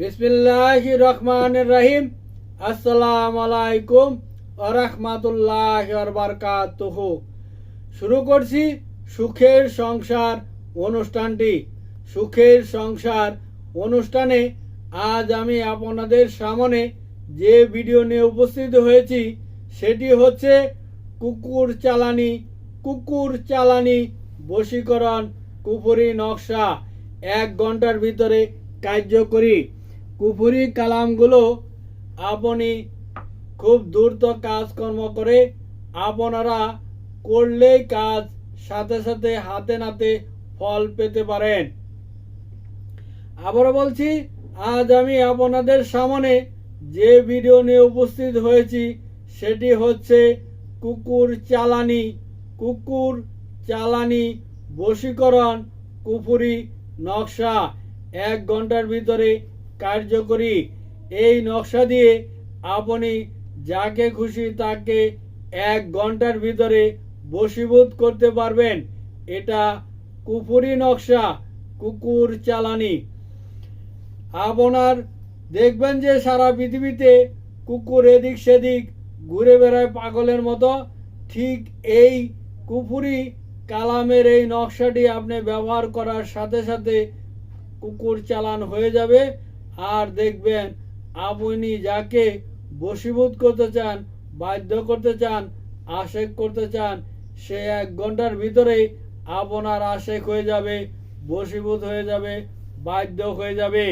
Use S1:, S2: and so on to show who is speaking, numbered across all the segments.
S1: বিসমিল্লাহ রহমান রহিম আসসালাম আলাইকুম রহমাতুল্লাহ বারকাতুহ। শুরু করছি সুখের সংসার অনুষ্ঠানটি। সুখের সংসার অনুষ্ঠানে আজ আমি আপনাদের সামনে যে ভিডিও নিয়ে উপস্থিত হয়েছি, সেটি হচ্ছে কুকুর চালানি কুকুর চালানি বশীকরণ, কুপুরি নকশা। এক ঘণ্টার ভিতরে কার্যকরী কুপুরি কালামগুলো আপনি খুব দ্রুত কাজকর্ম করে আপনারা করলেই কাজ সাথে সাথে হাতে নাতে ফল পেতে পারেন। আবারও বলছি, আজ আমি আপনাদের সামনে যে ভিডিও নিয়ে উপস্থিত হয়েছি, সেটি হচ্ছে কুকুর চালানি কুকুর চালানি বশীকরণ কুপুরি নকশা। এক ঘণ্টার ভিতরে কার্যকরী এই নকশা দিয়ে আপনি যাকে খুশি তাকে এক ঘণ্টার ভিতরে বশীভূত করতে পারবেন। এটা কুপুরি নকশা, কুকুর চালানি। আপনার দেখবেন যে সারা পৃথিবীতে কুকুর এদিক সেদিক ঘুরে বেড়ায় পাগলের মতো। ঠিক এই কুপুরি কালামের এই নকশাটি আপনি ব্যবহার করার সাথে সাথে কুকুর চালান হয়ে যাবে। আর দেখবেন আপনি যাকে বশীভূত করতে চান, বাধ্য করতে চান, আশেক করতে চান, সে এক ঘণ্টার ভিতরেই আপনার আশেক হয়ে যাবে, বশীভূত হয়ে যাবে, বাধ্য হয়ে যাবে।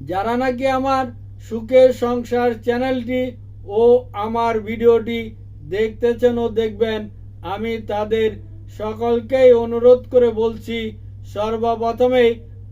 S1: যারা নাকি আমার সুখের সংসার চ্যানেলটি ও আমার ভিডিওটি দেখতেছেন ও দেখবেন, আমি তাদের সকলকেই অনুরোধ করে বলছি সর্বপ্রথমে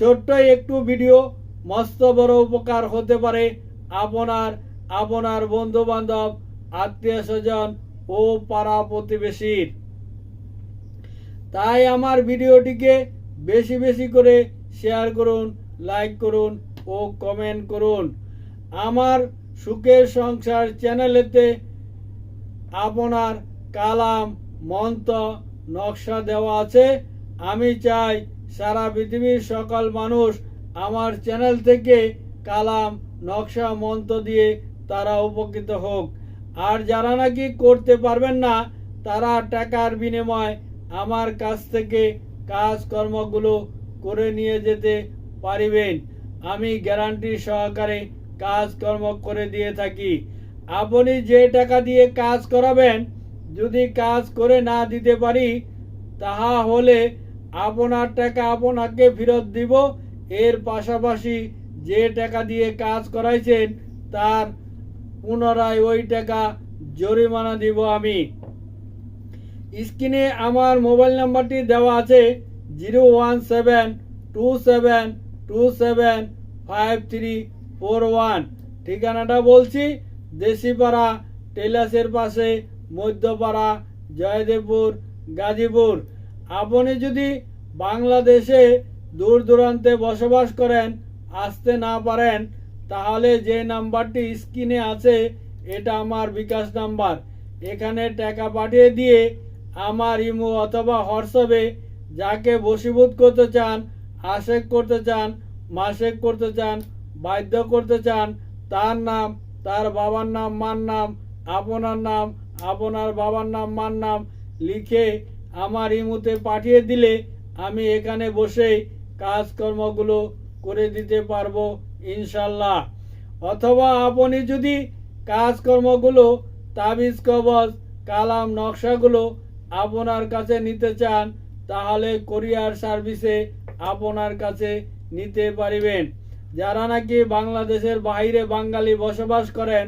S1: ছোট্ট একটু ভিডিও, মস্ত বড় উপকার হতে পারে। আপনার আপনার বন্ধু বান্ধব আত্মীয় স্বজন ও পাড়া প্রতিবেশীর। তাই আমার ভিডিওটিকে বেশি বেশি করে শেয়ার করুন, লাইক করুন ও কমেন্ট করুন। আমার সুখের সংসার চ্যানেলেতে আপনার কালাম, মন্ত্র, নকশা দেওয়া আছে। আমি চাই সারা পৃথিবীর সকল মানুষ আমার চ্যানেল থেকে কালাম, নকশা, মন্ত্র দিয়ে তারা উপকৃত হোক। আর যারা নাকি করতে পারবেন না, তারা টাকার বিনিময় আমার কাছ থেকে কাজকর্মগুলো করে নিয়ে যেতে পারিবেন। আমি গ্যারান্টি সহকারে কাজকর্ম করে দিয়ে থাকি। আপনি যে টাকা দিয়ে কাজ করাবেন, যদি কাজ করে না দিতে পারি, তাহা হলে আপনার টাকা আপনাকে ফেরত দিব। এর পাশাপাশি যে টাকা দিয়ে কাজ করাইছেন, তার পুনরায় ওই টাকা জরিমানা দিব আমি। স্ক্রিনে আমার মোবাইল নাম্বারটি দেওয়া আছে, zero one seven two seven two seven five three four one. ঠিকানাটা বলছি, দেশিপাড়া টেলাসের পাশে মধ্যপাড়া, জয়দেবপুর, গাজীপুর। আপনি যদি বাংলাদেশে দূর দূরান্তে বসবাস করেন, আসতে না পারেন, তাহলে যে নাম্বারটি স্ক্রিনে আছে, এটা আমার বিকাশ নাম্বার। এখানে টাকা পাঠিয়ে দিয়ে আমার ইমো অথবা হোয়াটসঅ্যাপে যাকে বশীভূত করতে চান, আশেক করতে চান মাসেক করতে চান, বাধ্য করতে চান, তার নাম, তার বাবার নাম, মার নাম, আপনার নাম, আপনার বাবার নাম, মার নাম লিখে আমার ইমুতে পাঠিয়ে দিলে আমি এখানে বসেই কাজকর্মগুলো করে দিতে পারব ইনশাল্লাহ অথবা আপনি যদি কাজকর্মগুলো, তাবিজ, কবজ, কালাম, নকশাগুলো আপনার কাছে নিতে চান, তাহলে কোরিয়ার সার্ভিসে আপনার কাছে নিতে পারিবেন। যারা নাকি বাংলাদেশের বাইরে বাঙালি বসবাস করেন,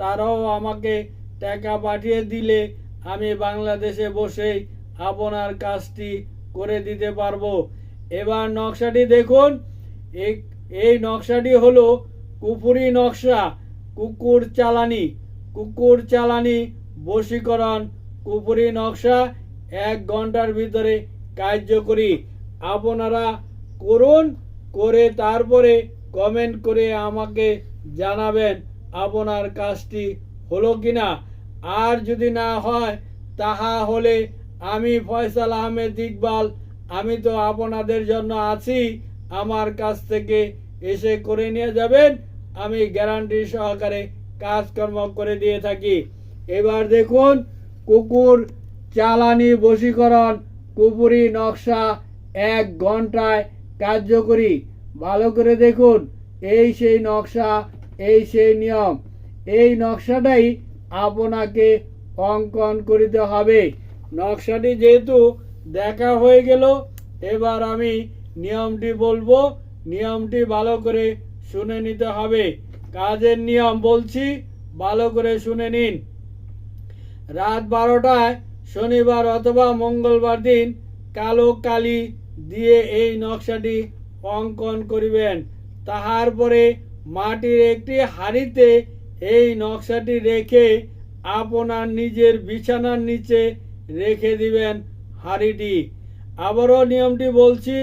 S1: তারাও আমাকে টাকা পাঠিয়ে দিলে আমি বাংলাদেশে বসেই আপনার কাজটি করে দিতে পারব। এবার নকশাটি দেখুন। এই নকশাটি হলো কুপুরি নকশা, কুকুর চালানি। কুকুর চালানি, বশীকরণ কুপুরি নকশা এক ঘণ্টার ভিতরে কার্যকরী। আপনারা করুন, করে তারপরে কমেন্ট করে আমাকে জানাবেন আপনার কাজটি হলো কিনা। আর যদি না হয়, তাহা হলে আমি ফয়সাল আহমেদ ইকবাল, আমি তো আপনাদের জন্য আছি। আমার কাছ থেকে এসে করে নিয়ে যাবেন। আমি গ্যারান্টি সহকারে কাজকর্ম করে দিয়ে থাকি। এবার দেখুন, কুকুর চালানি, বশীকরণ, কুপুরি নকশা এক ঘন্টায় কার্যকরী। ভালো করে দেখুন, এই সেই নকশা, এই সেই নিয়ম। এই নকশাটাই আপনাকে অঙ্কন করিতে হবে। নকশাটি যেহেতু দেখা হয়ে গেল, এবার আমি নিয়মটি বলব। নিয়মটি ভালো করে শুনে নিতে হবে। কাজের নিয়ম বলছি, ভালো করে শুনে নিন। রাত বারোটায় শনিবার অথবা মঙ্গলবার দিন কালো কালি দিয়ে এই নকশাটি অঙ্কন করিবেন। তাহার পরে মাটির একটি হাঁড়িতে এই নকশাটি রেখে আপনার নিজের বিছানার নিচে রেখে দিবেন হাঁড়িটি। আবারও নিয়মটি বলছি,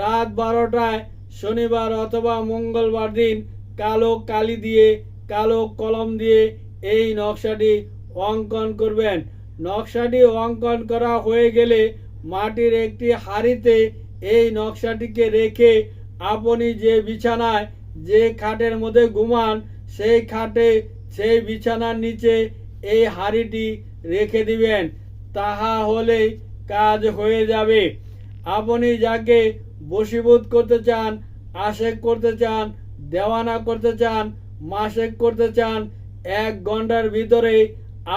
S1: রাত বারোটায় শনিবার অথবা মঙ্গলবার দিন কালো কালি দিয়ে, কালো কলম দিয়ে এই নকশাটি অঙ্কন করবেন। নকশাটি অঙ্কন করা হয়ে গেলে মাটির একটি হাঁড়িতে এই নকশাটিকে রেখে আপনি যে বিছানায়, যে খাটের মধ্যে ঘুমান, সেই খাটে, সেই বিছানার নিচে এই হাঁড়িটি রেখে দিবেন। তাহা হলেই কাজ হয়ে যাবে। আপনি যাকে বশীভূত করতে চান, আশেক করতে চান, দেওয়ানা করতে চান, মাসেক করতে চান, এক ঘণ্টার ভিতরে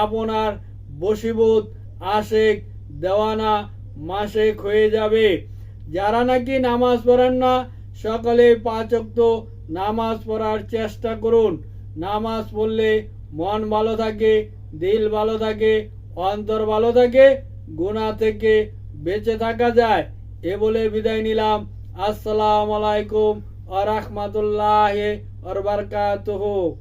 S1: আপনার বশীভূত, আশেক, দেওয়ানা, মাসেক হয়ে যাবে। যারা নাকি নামাজ পড়েন না, সকলে পাঁচক্ত নামাজ পড়ার চেষ্টা করুন। নামাজ পড়লে মন ভালো থাকে, দিল ভালো থাকে অন্তর ভালো থাকে, গুণা থেকে বেঁচে থাকা যায়। এ বলে বিদায় নিলাম। আসসালামু আলাইকুম আ রহমতুল্লাহ আর বারকাতুহু।